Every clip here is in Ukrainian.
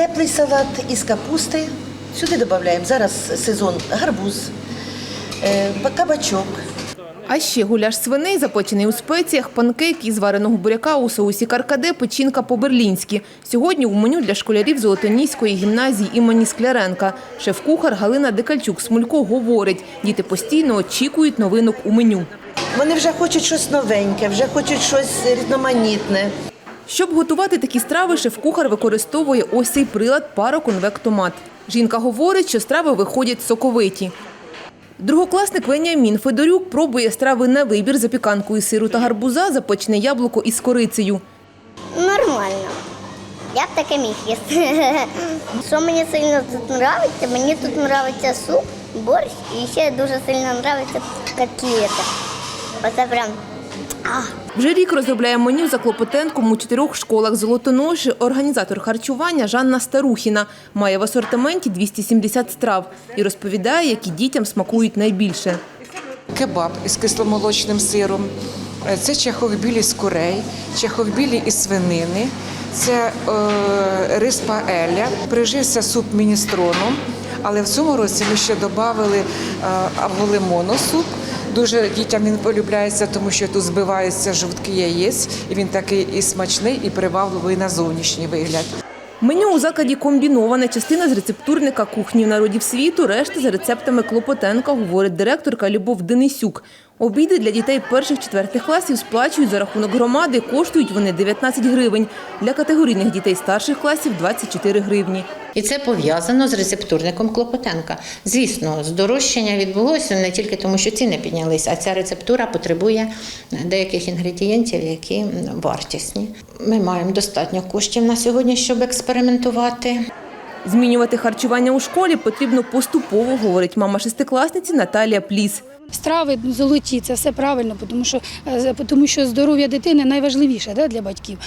теплий салат із капусти. Сюди додаємо зараз сезон гарбуз, е, кабачок. А ще гуляш свиней, запечений у спеціях, панкейк із вареного буряка у соусі каркаде, печінка по-берлінськи. Сьогодні у меню для школярів Золотоніської гімназії імені Скляренка. Шеф-кухар Галина Декальчук-Смулько говорить, діти постійно очікують новинок у меню. Вони вже хочуть щось новеньке, вже хочуть щось різноманітне. Щоб готувати такі страви, шеф-кухар використовує ось цей прилад пароконвектомат. Жінка говорить, що страви виходять соковиті. Другокласник Веніамін Федорюк пробує страви на вибір запіканку із сиру та гарбуза, запечене яблуко із корицею. Нормально. Я б таке міг їсти. Що мені сильно тут подобається? Мені тут подобається суп, борщ і ще дуже сильно подобається котлета. Оце прям. Вже рік розробляє меню за клопотенком у чотирьох школах Золотоноші. Організатор харчування Жанна Старухіна має в асортименті 270 страв і розповідає, які дітям смакують найбільше. кебаб із кисломолочним сиром, е, це чеховбілі з курей, чеховбілі із свинини, це е, рис паеля, прижився суп міністрону, але в цьому році ми ще додали е, авголимону суп. Дуже дітям він полюбляється, тому що тут збиваються жовтки яєць, і він такий і смачний, і привабливий на зовнішній вигляд. Меню у закладі комбіноване. Частина з рецептурника кухні народів світу, решта за рецептами Клопотенка, говорить директорка Любов Денисюк. Обіди для дітей перших-четвертих класів сплачують за рахунок громади. Коштують вони 19 гривень. Для категорійних дітей старших класів 24 гривні. І це пов'язано з рецептурником Клопотенка. Звісно, здорожчання відбулося не тільки тому, що ціни піднялися, а ця рецептура потребує деяких інгредієнтів, які вартісні. Ми маємо достатньо коштів на сьогодні, щоб експериментувати. Змінювати харчування у школі потрібно поступово, говорить мама шестикласниці Наталія Пліс. Страви золоті, це все правильно, тому що, е, тому що здоров'я дитини найважливіше да, для батьків.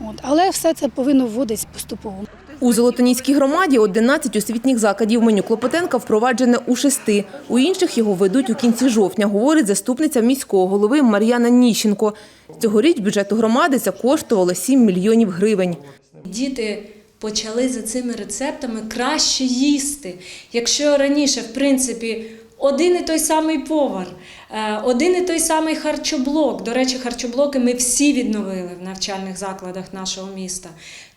От. Але все це повинно вводитись поступово. У Золотоніській громаді 11 освітніх закладів меню Клопотенка впроваджене у шести. У інших його ведуть у кінці жовтня, говорить заступниця міського голови Мар'яна Ніщенко. Цьогоріч бюджету громади це коштувало 7 мільйонів гривень. Діти почали за цими рецептами краще їсти. Якщо раніше, в принципі, один і той самий повар, е, один і той самий харчоблок. До речі, харчоблоки ми всі відновили в навчальних закладах нашого міста.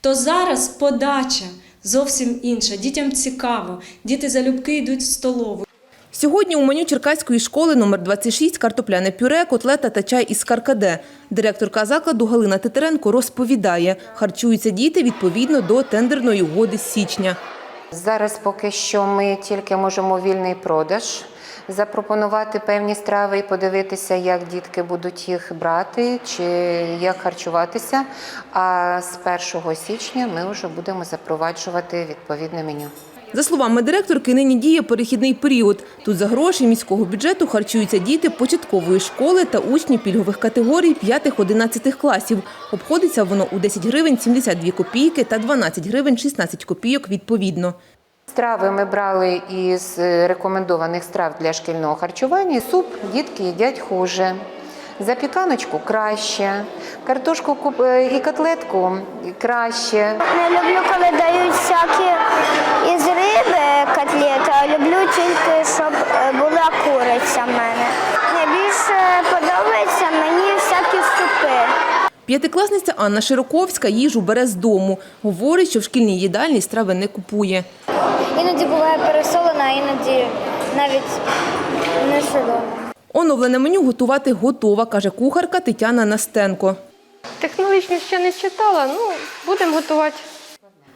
То зараз подача зовсім інша. Дітям цікаво, діти залюбки йдуть в столову. Сьогодні у меню Черкаської школи номер 26 картопляне пюре, котлета та чай із каркаде. Директорка закладу Галина Титеренко розповідає, харчуються діти відповідно до тендерної угоди з січня. Зараз поки що ми тільки можемо вільний продаж запропонувати певні страви і подивитися, як дітки будуть їх брати чи як харчуватися. А з 1 січня ми вже будемо запроваджувати відповідне меню. За словами директорки, нині діє перехідний період. Тут за гроші міського бюджету харчуються діти початкової школи та учні пільгових категорій 5-11 класів. Обходиться воно у 10 гривень 72 копійки та 12 гривень 16 копійок відповідно. Страви ми брали із рекомендованих страв для шкільного харчування. Суп дітки їдять хуже. Запіканочку краще, картошку е, і котлетку краще. Не люблю, коли дають всякі із риби котлети, а люблю тільки, щоб е, була куриця в мене. Найбільше подобається мені всякі супи. П'ятикласниця Анна Широковська їжу бере з дому. Говорить, що в шкільній їдальні страви не купує. Іноді буває пересолена, іноді навіть не солона. Оновлене меню готувати готова, каже кухарка Тетяна Настенко. Технологічно ще не читала, ну будемо готувати.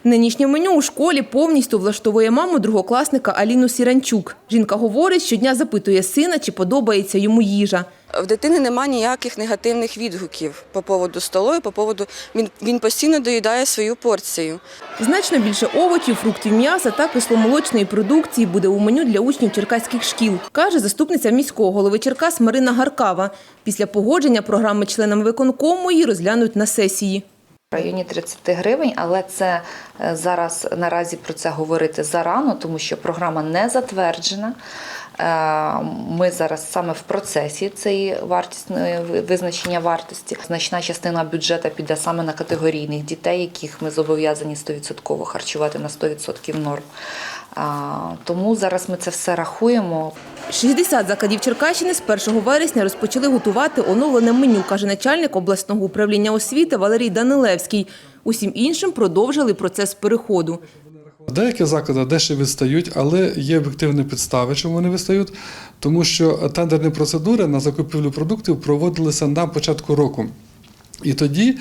Нинішнє меню у школі повністю влаштовує маму другокласника Аліну Сіранчук. Жінка говорить, щодня запитує сина, чи подобається йому їжа. В дитини немає ніяких негативних відгуків по поводу столу, по поводу він, він постійно доїдає свою порцію. Значно більше овочів, фруктів, м'яса та кисломолочної продукції буде у меню для учнів черкаських шкіл, каже заступниця міського голови Черкас Марина Гаркава. Після погодження програми членами виконкому її розглянуть на сесії. В районі 30 гривень, але це е, зараз наразі про це говорити зарано, тому що програма не затверджена. Е, Ми зараз саме в процесі цієї вартісної визначення вартості. Значна частина бюджету піде саме на категорійних дітей, яких ми зобов'язані 100% харчувати на 100% норм. Тому зараз ми це все рахуємо. 60 закладів Черкащини з 1 вересня розпочали готувати оновлене меню, каже начальник обласного управління освіти Валерій Данилевський. Усім іншим продовжили процес переходу. Деякі заклади дещо відстають, але є об'єктивні підстави, чому вони відстають, тому що тендерні процедури на закупівлю продуктів проводилися на початку року. І тоді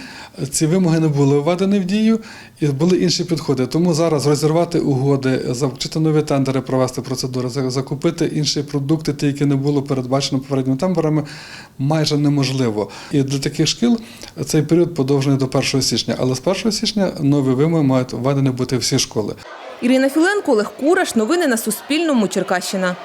ці вимоги не були введені в дію, і були інші підходи. Тому зараз розірвати угоди, завчити нові тендери, провести процедури, закупити інші продукти, ті, які не було передбачено попередніми тендерами, майже неможливо. І для таких шкіл цей період подовжений до 1 січня. Але з 1 січня нові вимоги мають введені бути всі школи. Ірина Філенко, Олег Кураш. Новини на Суспільному. Черкащина.